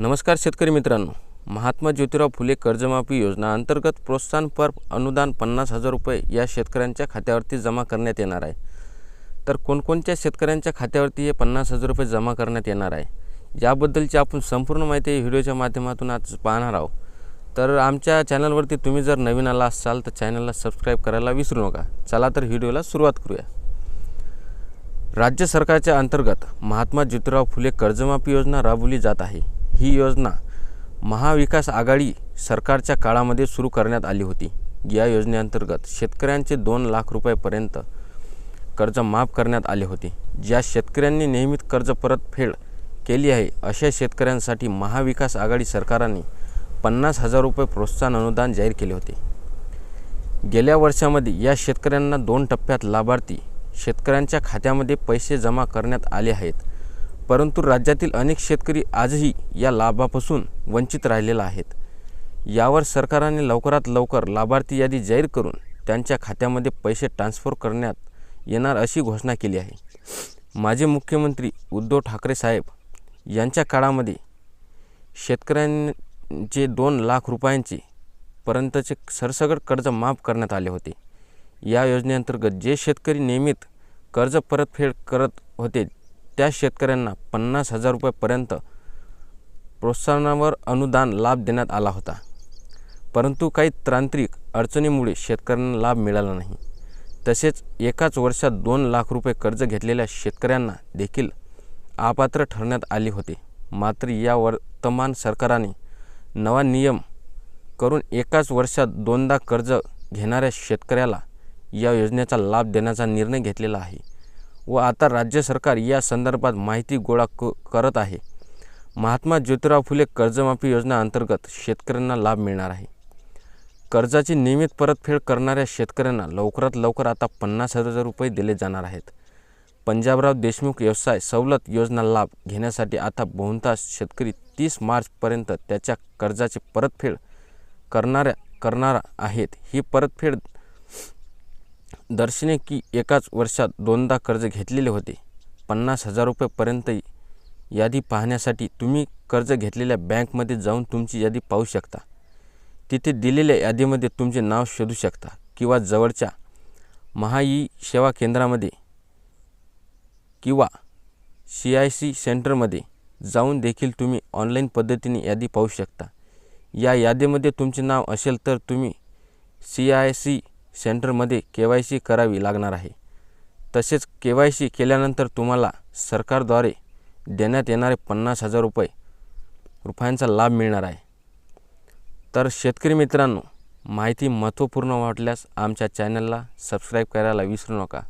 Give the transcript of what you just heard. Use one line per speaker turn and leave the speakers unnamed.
नमस्कार शेतकरी मित्रांनो. महात्मा ज्योतिराव फुले कर्जमाफी योजना अंतर्गत प्रोत्साहनपर अनुदान पन्नास हजार रुपये या शेतकऱ्यांच्या खात्यावरती जमा करण्यात येणार आहे. तर कोणकोणत्या शेतकऱ्यांच्या खात्यावरती हे पन्नास हजार रुपये जमा करण्यात येणार आहे? याबद्दलची आपण संपूर्ण माहिती व्हिडिओच्या माध्यमातून आज पाहणार आहोत. तर आमच्या चॅनलवरती तुम्ही जर नवीन आला असाल तर चॅनलला सबस्क्राईब करायला विसरू नका. चला तर व्हिडिओला सुरुवात करूया. राज्य सरकारच्या अंतर्गत महात्मा ज्योतिराव फुले कर्जमाफी योजना राबवली जात आहे. ही योजना महाविकास आघाडी सरकारच्या काळामध्ये सुरू करण्यात आली होती. या योजनेअंतर्गत शेतकऱ्यांचे दोन लाख रुपयापर्यंत कर्ज माफ करण्यात आले होते. ज्या शेतकऱ्यांनी नियमित कर्ज परतफेड केली आहे अशा शेतकऱ्यांसाठी महाविकास आघाडी सरकारने पन्नास हजार रुपये प्रोत्साहन अनुदान जाहीर केले होते. गेल्या वर्षामध्ये या शेतकऱ्यांना दोन टप्प्यात लाभार्थी शेतकऱ्यांच्या खात्यामध्ये पैसे जमा करण्यात आले आहेत. परंतु राज्यातील अनेक शेतकरी आजही या लाभापासून वंचित राहिलेला आहेत. यावर सरकारने लवकरात लवकर लाभार्थी यादी जाहीर करून त्यांच्या खात्यामध्ये पैसे ट्रान्स्फर करण्यात येणार अशी घोषणा केली आहे. माजी मुख्यमंत्री उद्धव ठाकरे साहेब यांच्या काळामध्ये शेतकऱ्यांचे दोन लाख रुपयांचे पर्यंतचे सरसगट कर्ज माफ करण्यात आले होते. या योजनेअंतर्गत जे शेतकरी नियमित कर्ज परतफेड करत होते त्या शेतकऱ्यांना पन्नास हजार रुपयापर्यंत प्रोत्साहनावर अनुदान लाभ देण्यात आला होता. परंतु काही तांत्रिक अडचणीमुळे शेतकऱ्यांना लाभ मिळाला नाही. तसेच एकाच वर्षात दोन लाख रुपये कर्ज घेतलेल्या शेतकऱ्यांना देखील अपात्र ठरण्यात आले होते. मात्र या वर्तमान सरकारने नवा नियम करून एकाच वर्षात दोनदा कर्ज घेणाऱ्या शेतकऱ्याला या योजनेचा लाभ देण्याचा निर्णय घेतलेला आहे. व आता राज्य सरकार या संदर्भात माहिती गोळा क करत आहे. महात्मा ज्योतिराव फुले कर्जमाफी योजना अंतर्गत शेतकऱ्यांना लाभ मिळणार आहे. कर्जाची नियमित परतफेड करणाऱ्या शेतकऱ्यांना लवकरात लवकर आता पन्नास हजार रुपये दिले जाणार आहेत. पंजाबराव देशमुख व्यवसाय सवलत योजना लाभ घेण्यासाठी आता बहुतांश शेतकरी तीस मार्चपर्यंत त्याच्या कर्जाची परतफेड करणाऱ्या करणार आहेत. ही परतफेड दर्शने की एकाच वर्षात दोनदा कर्ज घेतलेले होते. पन्नास हजार रुपयेपर्यंत यादी पाहण्यासाठी तुम्ही कर्ज घेतलेल्या बँकमध्ये जाऊन तुमची यादी पाहू शकता. तिथे दिलेल्या यादीमध्ये तुमचे नाव शोधू शकता किंवा जवळच्या महाई सेवा केंद्रामध्ये किंवा सी आय सी सेंटरमध्ये जाऊन देखील तुम्ही ऑनलाईन पद्धतीने यादी पाहू शकता. या यादीमध्ये तुमचे नाव असेल तर तुम्ही सी आय सी सेंटरमध्ये के वाय सी करावी लागणार आहे. तसेच के वाय सी केल्यानंतर तुम्हाला सरकारद्वारे देण्यात येणारे पन्नास हजार रुपये रुपयांचा लाभ मिळणार आहे. तर शेतकरी मित्रांनो माहिती महत्त्वपूर्ण वाटल्यास आमच्या चॅनलला सबस्क्राईब करायला विसरू नका.